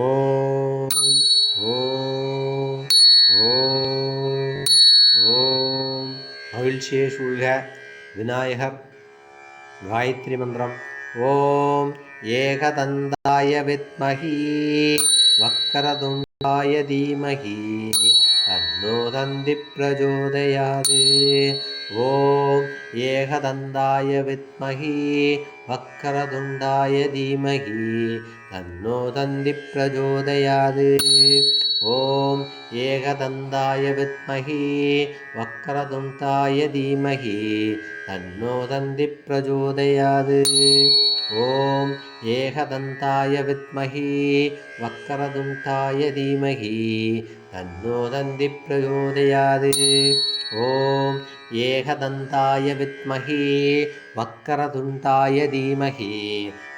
ஓம் ஓம் ஓம் ஓம் மகிழ்ச்சியே சூழ்க விநாயகர் காயத்ரி மந்திரம் ஓம் ஏகதந்தாய வித்மகி வக்கரதுண்டாய தீமகி தன்னோ தந்தி பிரஜோதயாது ஓம் ஏகதந்தாய வித்மகி வக்கரதுண்டாய தீமகி தன்னோ தந்தி பிரஜோதயாது ஓம் ஏகதந்தாய வித்மகி வக்கரதுண்டாய தீமகி தன்னோ தந்தி பிரஜோதயாது ஓம் ஏகதந்தாய வித்மகி வக்கரதுண்டாய தீமகி தன்னோ தந்தி பிரஜோதயாது ஓம் ஏகதந்தாய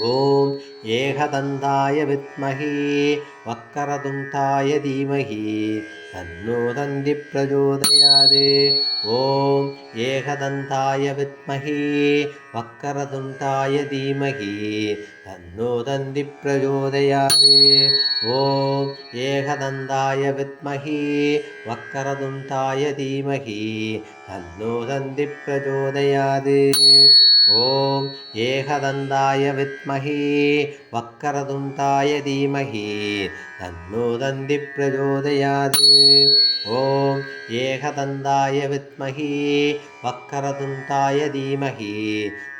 ஓம் ஏகதந்தாய வித்மகி வக்கரதுண்டாய தீமகி தன்னோ தந்தி பிரஜோதயாது. ஓம் ஏகதந்தாய வித்மகி வக்கரதுண்டாய தீமகி தன்னோ தந்தி பிரஜோதயாது. ஓம் ஏகதந்தாய வித்மகி வக்கரதுண்டாய தீமகி தன்னோ தந்தி பிரஜோதயாது. ஓம் ஏகதந்தாய வித்மகி வக்கரதுண்டாய தீமகி தன்னோ தந்தி பிரஜோதயாது. ஓம் ஏகதந்தாய வித்மகி வக்கரதுந்தாய தீமகி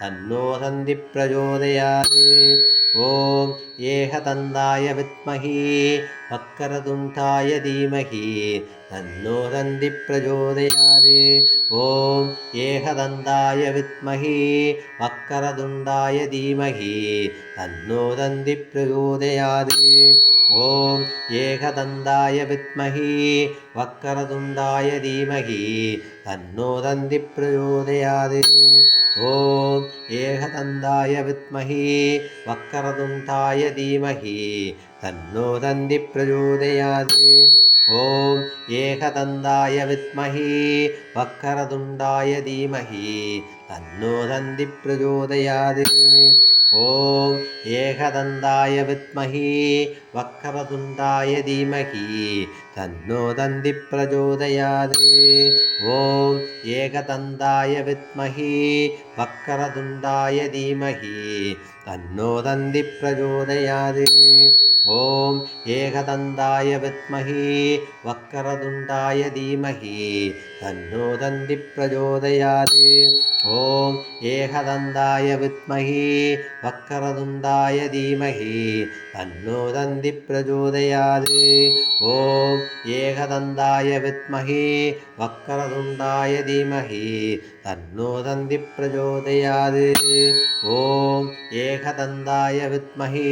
தன்னோ சந்தி பிரஜோதயாது ஓம் ஏக தந்தாய வித்மகி வக்கரதுந்தாய தீமகி தன்னோ சந்தி பிரஜோதயாது ஓம் ஏக தந்தாய வித்மகி வக்கரதுண்டாய தீமகி தன்னோ சந்தி பிரஜோதயாது ஓம் ஏகதந்தாய வித்மகி வக்கரதுண்டாய தீமகி தன்னோ தந்தி பிரயோதயாது. ஓம் ஏகதந்தாய வித்மகி வக்கரதுண்டாய தீமகி தன்னோ தந்தி பிரயோதயாது. ஓம் ஏகதந்தாய வித்மகி வக்கரதுண்டாய தீமகி தன்னோ தந்தி பிரஜோதயாது ॐ एकदन्दाय विद्महे वक्रतुण्डाय धीमहि तन्नो दन्दि प्रचोदयात्। ॐ एकदन्दाय विद्महे वक्रतुण्डाय धीमहि तन्नो दन्दि प्रचोदयात्। ஓம் ஏகதந்தாய வித்மகி வக்கரதுண்டாய தீமகி தன்னோ தந்தி பிரஜோதயாது. ஓம் ஏகதந்தாய வித்மகி வக்கரதுண்டாய தீமகி தன்னோ தந்தி பிரஜோதயாது. ஓம் ஏகதந்தாய வித்மகி வக்கரதுண்டாய தீமகி தன்னோ தந்தி பிரஜோதயாது. ஓம் ஏகதந்தாய வித்மகி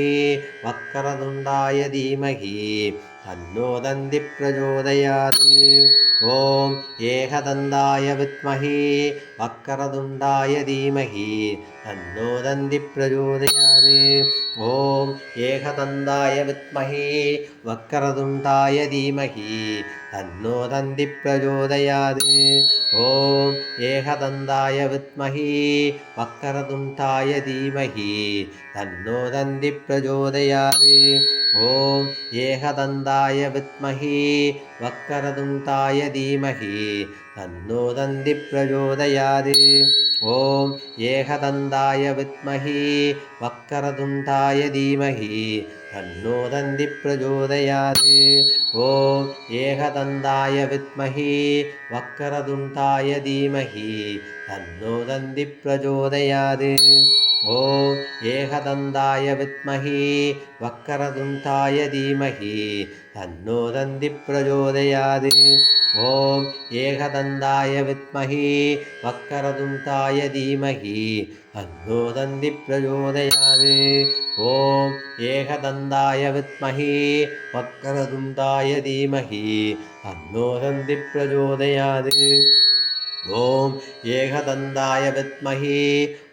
வக்கரதுண்டாய தீமகி தன்னோ தந்தி பிரஜோதயாது ஓம் ஏகதந்தாய வித்மகி வக்கரதுண்டாய தீமகி தன்னோ தந்தி பிரஜோதயாது ஓம் ஏகதந்தாய வித்மகி வக்கரதுண்டாய தீமகி தன்னோ தந்தி பிரஜோதயாது ஓம் ஏகதந்தாய வித்மகி வக்கரதுண்டாய தீமகி தன்னோ தந்தி பிரஜோதயாது ஓம் ஏகதந்தாய வக்ரதாய வித்மஹி வக்கரதும் தாய தீமஹி தன்னோ தந்தி பிரஜோதயாது. ஓம் ஏகதந்தாய வக்கரதும் தாய தீமஹி தன்னோ தந்தி பிரஜோதயாது. ஓம் ஏகதந்தாய வித்மகி வக்கரதுண்டாய தீமஹி தன்னோ தந்தி பிரஜோதயாது ஓம் ஏகதந்தாய வித்மகி வக்கரதுண்டாய தீமகி தன்னோ தந்தி பிரஜோதயாது ஓம் ஏகதந்தாய வித்மகி வக்கரதுண்டாய தீமகி தன்னோ தந்தி பிரஜோதயாது ஓம் ஏகதந்தாய வித்மகி வக்கரதுண்டாய ஓம் ஏகதந்தாய வித்மகி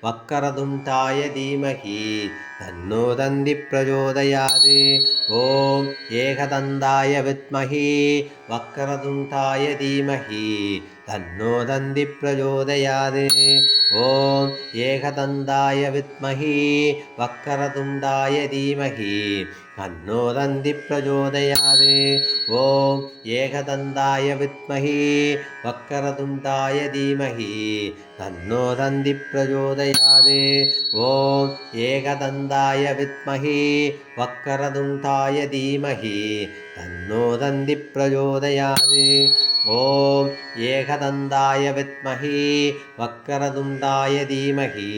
வக்கரதுண்டாய தீமகி. தன்னோ தந்தி பிரச்சோதயாது ஓம் ஏகதந்தாய வித்மஹி வக்கரதுண்டாய தீமஹி தன்னோ தந்தி பிரச்சோதயாது ஓம் ஏகதந்தாய வித்மஹி வக்கரதுண்டாய தீமஹி தன்னோ தந்தி பிரச்சோதயாது ஓம் ஏகதந்தாய வித்மஹி வக்கரதுண்டாய தீமஹி தன்னோ தந்தி வித்மகி ஓம் ஏகதந்தாய வக்கரதுண்டாய तन्नो दन्दि ॐ एकदन्दाय विद्महे वक्रदुण्डाय धीमहि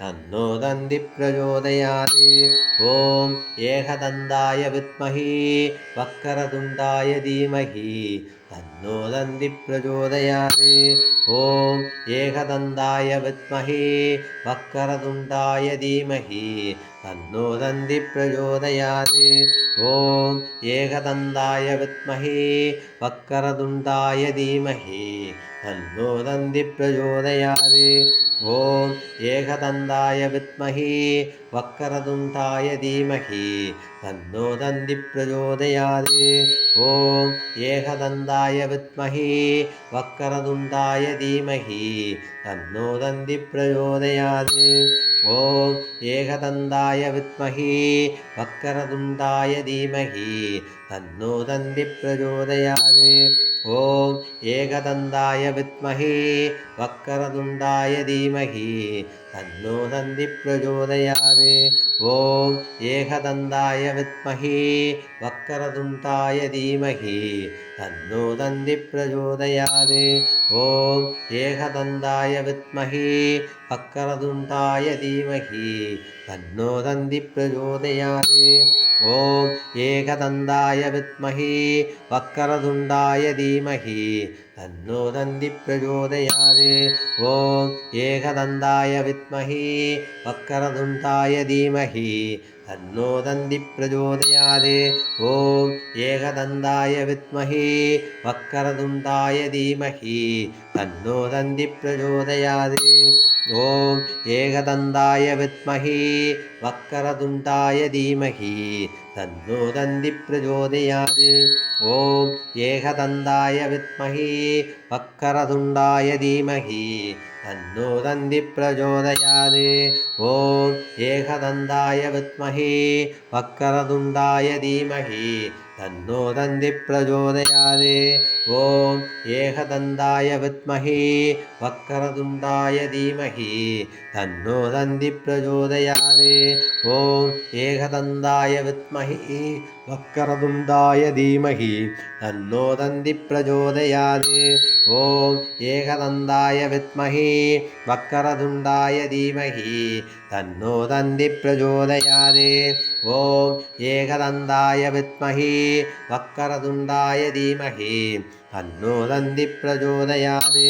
तन्नो दन्दि ॐ एकदन्दाय विद्महे वक्रदुण्डाय धीमहि तन्नो दन्दि ॐ एकदन्दाय विद्महे वक्रदुण्डाय धीमहि வித்மஹி வக்கரதுண்டாய தீமஹி தன்னோ தந்தி பிரச்சோதயாது ஓம் ஏகதந்தாய வித்மஹி வக்கரதுண்டாய தீமஹி தன்னோ தந்தி பிரச்சோதயாது ஓம் ஏகதந்தாய வக்கரதுண்டாய தீமஹி தன்னோ தந்தி பிரச்சோதயாது ஓம் ஏகதந்தாய வித்மஹி வக்கரதுண்டாய தீமகி தன்னோ தந்தி பிரச்சோதயாது ஓம் ஏகதந்தாய வித்மஹி வக்கரதுண்டாய தீமகி தன்னோ தந்தி பிரச்சோதயாது ஓம் ஏகதந்தாய வித்மகி வக்கரதுண்டாய தீமகி தன்னோ தந்தி பிரஜோதயாது ஓம் ஏகதந்தாய வித்மஹி வக்கரதுண்டாய தீமஹி தன்னோ தந்தி பிரஜோதயாது ஓம் ஏகதந்தாய வித்மஹி வக்கரதுண்டாய தீமஹி தன்னோ தந்தி பிரஜோதயாது ஓம் ஏகதந்தாய வித்மஹி வக்கரதுண்டாய தீமஹி தன்னோ தந்தி பிரச்சோதயாது ஓம் ஏகதந்தாய வித்மஹி வக்கரதுண்டாய தீமஹி தன்னோ தந்தி பிரச்சோதயாது ஓம் ஏகதந்தாய வித்மஹி வக்கரதுண்டாய தீமஹி தன்னோ தந்தி பிரச்சோதயாது ஓம் ஏகதந்தாய வித்மஹி வக்கரதுண்டாய தீமஹி தன்னோ தந்தி பிரஜோதயாது. ஓம் ஏகதந்தாய வித்மஹி வக்கரதுண்டாய தீமஹி தன்னோ தந்தி பிரச்சோதயாது ஓம் ஏகதந்தாய வித்மஹி வக்கரதுண்டாய தீமஹி தன்னோ தந்தி பிரச்சோதயாது ஓம் ஏகதந்தாய வித்மஹி வக்கரதுண்டாய தீமஹி தன்னோ தந்தி பிரச்சோதயாது ஓம் ஏகதந்தாய வித்மஹி வக்கரதுண்டாய தீமஹி தன்னோ தந்தி வக்கரதுண்டாய தீமகி தன்னோ தந்தி பிரச்சோதயாது ஓம் ஏகதந்தாய வித்மகி வக்கரதுண்டாய தீமகி தன்னோ தந்தி பிரச்சோதயாது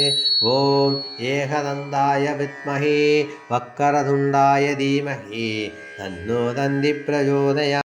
ஓம் ஏகதந்தாய வித்மகி வக்கரதுண்டாய தீமகி தன்னோ தந்தி பிரச்சோதயா